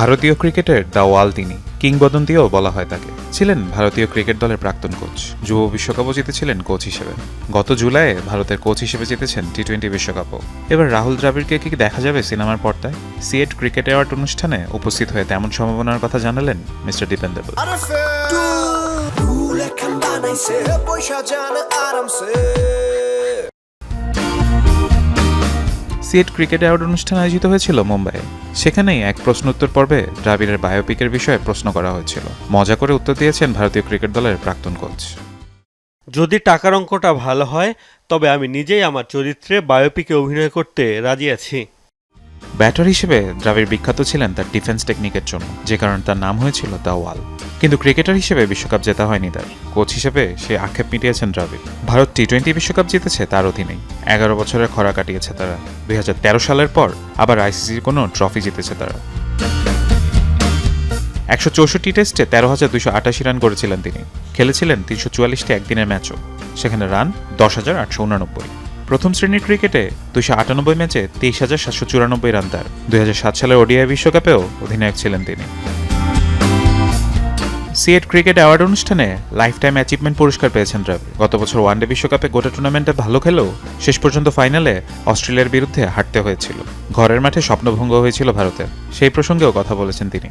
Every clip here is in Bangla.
ভারতীয় ক্রিকেটের দ্য ওয়াল তিনি। কিংবদন্তিও বলা হয় তাকে। ছিলেন ভারতীয় ক্রিকেট দলের প্রাক্তন কোচ। যুব বিশ্বকাপও জিতেছিলেন কোচ হিসেবে। গত জুলাইয়ে ভারতের কোচ হিসেবে জিতেছেন টি টোয়েন্টি বিশ্বকাপও। এবার রাহুল দ্রাবিড়কে কি দেখা যাবে সিনেমার পর্দায়? সিএট ক্রিকেট অ্যাওয়ার্ড অনুষ্ঠানে উপস্থিত হয়ে তেমন সম্ভাবনার কথা জানালেন mister dependable khanda nahi se CEAT cricket award অনুষ্ঠান আয়োজিত হয়েছিল মুম্বাইয়ে। সেখানেই এক প্রশ্নোত্তর পর্বে দ্রাবিড়ের বায়োপিকের বিষয়ে প্রশ্ন করা হয়েছিল। মজা করে উত্তর দিয়েছেন ভারতীয় ক্রিকেট দলের প্রাক্তন কোচ। যদি টাকার অঙ্কটা ভালো হয়, তবে আমি নিজেই আমার চরিত্রে বায়োপিকে অভিনয় করতে রাজি আছি। ব্যাটার হিসেবে দ্রাবিড় বিখ্যাত ছিলেন তার ডিফেন্স টেকনিকের জন্য, যে কারণে তার নাম হয়েছিল দ্য ওয়াল কিন্তু ক্রিকেটার হিসেবে বিশ্বকাপ জেতা হয়নি তার। কোচ হিসেবে সে আক্ষেপ মিটিয়েছেন দ্রাবিড়। ভারত টি টোয়েন্টি বিশ্বকাপ জিতেছে তার অধীনেই। এগারো বছরের খরা কাটিয়েছে তারা। দুই হাজার তেরো সালের পর আবার আইসিসির কোনো ট্রফি জিতেছে তারা। একশো চৌষট্টি টেস্টে তেরো হাজার দুশো আটাশি রান করেছিলেন তিনি। খেলেছিলেন তিনশো চুয়াল্লিশটি একদিনের ম্যাচও। সেখানে রান দশ হাজার আটশো উনানব্বই। প্রথম শ্রেণির ক্রিকেটে দুশো আটানব্বই ম্যাচে তেইশ হাজার সাতশো চুরানব্বই রান তার। দুই হাজার সাত সালের ওডিআই বিশ্বকাপেও অধিনায়ক ছিলেন তিনি। সিএট ক্রিকেট অ্যাওয়ার্ড অনুষ্ঠানে লাইফ টাইম অ্যাচিভমেন্ট পুরস্কার পেয়েছেন দ্রাবিড় গত বছর ওয়ানডে বিশ্বকাপে গোটা টুর্নামেন্টে ভালো খেলেও শেষ পর্যন্ত ফাইনালে অস্ট্রেলিয়ার বিরুদ্ধে হারতে হয়েছিল। ঘরের মাঠে স্বপ্নভঙ্গ হয়েছিল ভারতের। সেই প্রসঙ্গেও কথা বলেছেন তিনি।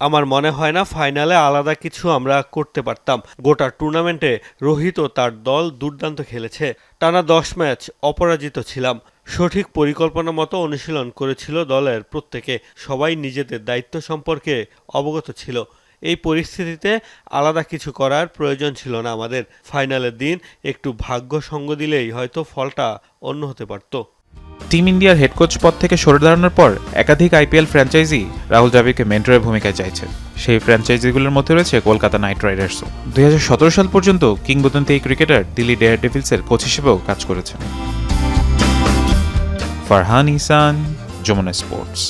আমার মনে হয় না ফাইনালে আলাদা কিছু আমরা করতে পারতাম। গোটা টুর্নামেন্টে রোহিত ও তার দল দুর্দান্ত খেলেছে। টানা দশ ম্যাচ অপরাজিত ছিলাম। সঠিক পরিকল্পনা মতো অনুশীলন করেছিল দলের প্রত্যেকে। সবাই নিজেদের দায়িত্ব সম্পর্কে অবগত ছিল। এই পরিস্থিতিতে আলাদা কিছু করার প্রয়োজন ছিল না আমাদের। ফাইনালের দিন একটু ভাগ্য সঙ্গ দিলেই হয়তো ফলটা অন্য হতে পারতো। টিম ইন্ডিয়ার হেড কোচ পদ থেকে সরে দাঁড়ানোর পর একাধিক আইপিএল ফ্র্যাঞ্চাইজি রাহুল দ্রাবিড়কে মেন্টরের ভূমিকায় চাইছে সেই ফ্র্যাঞ্চাইজিগুলোর মধ্যে রয়েছে কলকাতা নাইট রাইডার্সও। দুই হাজার সতেরো সাল পর্যন্ত কিংবদন্তি এই ক্রিকেটার দিল্লি ডেয়ার ডেভিলসের কোচ হিসেবেও কাজ করেছেন। ফারহান ইসান যমুনা স্পোর্টস।